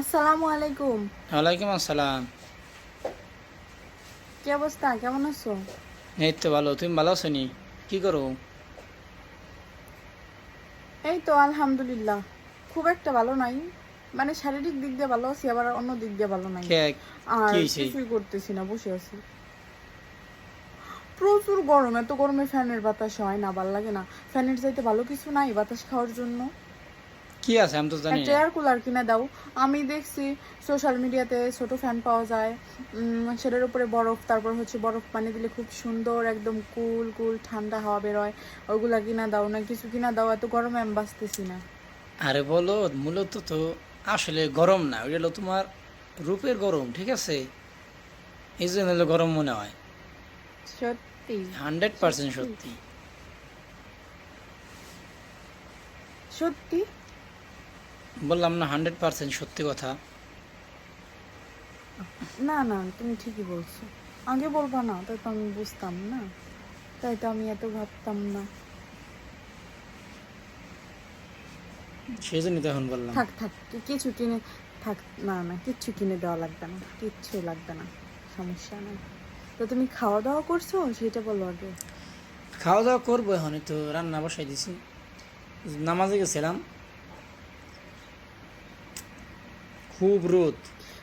আসসালামু আলাইকুম। ওয়ালাইকুম আসসালাম। কি অবস্থা? কেমন আছো? এই তো ভালো। তুমি ভালো আছো নি কি করো? এই তো আলহামদুলিল্লাহ। খুব একটা ভালো নাই। মানে শারীরিক দিক দিয়ে ভালো আছি আবার অন্য দিক দিয়ে ভালো নাই। আর কিছুই করতেছি না বসে আছি। প্রচুর গরম এত গরমে ফ্যানের বাতাস হয় না ভালো লাগে না। ফ্যানের চাইতে ভালো কিছু নাই বাতাস খাওয়ার জন্য। কি আছে? আমি তো জানি একটা এয়ার কুলার কিনে দাও। আমি দেখছি সোশ্যাল মিডিয়াতে ছোট ফ্যান পাওয়া যায়। সেটার উপরে বরফ তারপর হচ্ছে বরফ পানি দিলে খুব সুন্দর একদম কুল কুল ঠান্ডা হাওয়া বেরোয়। ওগুলা কিনা দাও না কিছু কিনা দাও এত গরমে আমি বাঁচতেছি না। আরে বলো মূলত তো আসলে গরম না ওইটা হলো তোমার রূপের গরম ঠিক আছে? এই জন্য হলো গরম মনে হয়। সত্যি? হান্ড্রেড পার্সেন্ট সত্যি। সত্যি? বললাম না হান্ড্রেড পার্সেন্ট সত্যি কথা। না না তুমি ঠিকই বলছো। আগে বলবা না তাই তো আমি বুঝতাম না। তাই তো আমি এত ভাবতাম না। সেই জন্যই তো এখন বললাম। থাক থাক কিছু কিনে থাক না না কিচ্ছু কিনে দেওয়া লাগবে না কিচ্ছু লাগবে না সমস্যা নেই। তো তুমি খাওয়া দাওয়া করছ সেটা বলো আগে। খাওয়া দাওয়া করব এখন তো রান্না বসাই দিছি। নামাজে গেছিলাম। খুব রোদ।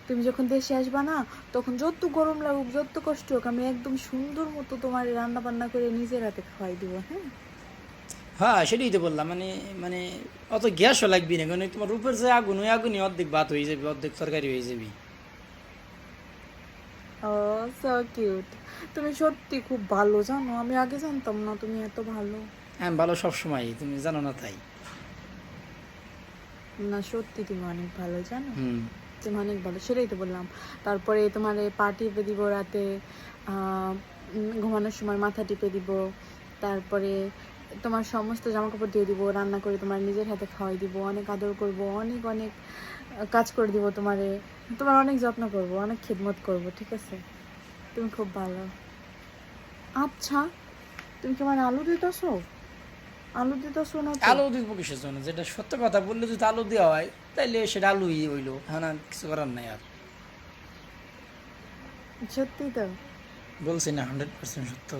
তুমি যখন দেশে আসবা না তখন যত গরম লাগুক যত কষ্ট হোক আমি একদম সুন্দর মতো তোমার রান্না বান্না করে নিজের হাতে খাওয়াই দেবো হ্যাঁ? হ্যাঁ সেটাই তো বললাম। মানে মানে অত গ্যাসও লাগবি না কারণ তোমার রূপের যে আগুন ওই আগুনই অর্ধেক ভাত হয়ে যাবে অর্ধেক তরকারি হয়ে যাবি। ও সো কিউট তুমি সত্যি খুব ভালো জানো আমি আগে জানতাম না তুমি এত ভালো। আমি ভালো সবসময় তুমি জানো না তাই। না সত্যি তুমি অনেক ভালো জানো। তুমি অনেক ভালো সেটাই তো বললাম। তারপরে তোমার পা টিপে দিব রাতে আহ, ঘুমানোর সময় মাথা টিপে দিব তারপরে তোমার সমস্ত জামা কাপড় দিয়ে দিব রান্না করে তোমার নিজের হাতে খাওয়াই দিব অনেক আদর করব অনেক অনেক কাজ করে দিব তোমারে তোমার অনেক যত্ন করব অনেক খেদমত করব ঠিক আছে? তুমি খুব ভালো। আচ্ছা তুমি কি আমার আলু দিতেছো আলু দিতেছো না আলু দিব কিসের জন্য? যেটা সত্য কথা বললে যদি আলু দেওয়া হয় তাইলে সেটা আলুই হইল। হ্যাঁ কিছু করার নাই আর। সত্যি তো। বলছি না হান্ড্রেড পার্সেন্ট সত্য।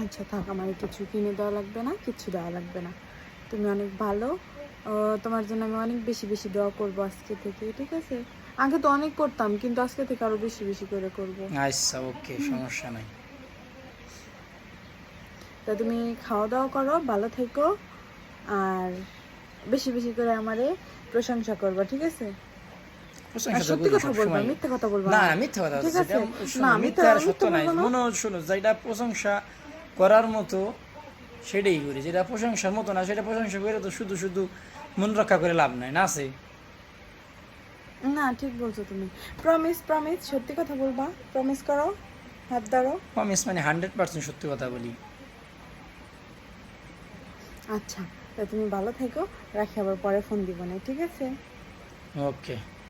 আচ্ছা থাক আমার কিছু কিনে দেওয়া লাগবে না কিছু দেওয়া লাগবে না। তুমি অনেক ভালো। তোমার জন্য আমি অনেক বেশি বেশি দোয়া করব আজকে থেকে ঠিক আছে? আগে তো অনেক করতাম কিন্তু আজকে থেকে আরও বেশি বেশি করে করব। আচ্ছা ওকে সমস্যা নাই। তা তুমি খাওয়া দাওয়া করো ভালো থেকো আর বেশি বেশি করে আমারে প্রশংসা করবা ঠিক আছে? সত্যি কথা বলবা মিথ্যে কথা বলবা না না। না মিথ্যা কথা ঠিক আছে? যেটা- না, মিথ্যা মিথ্যা- সত্য নাই। মনে শোনো যেটা প্রশংসা করার মতো সেটাই করি। যেটা প্রশংসার মতো না সেটা প্রশংসা করে তো শুধু শুধু মন রক্ষা করে লাভ নাই না আছে? না ঠিক বলছো তুমি। প্রমিস প্রমিস সত্যি কথা বলবা। প্রমিস করো হাত ধরো। প্রমিস মানে হান্ড্রেড পার্সেন্ট সত্যি কথা বলি। আচ্ছা তা তুমি ভালো থেকো রাখি আবার পরে ফোন দিব না ঠিক আছে? ওকে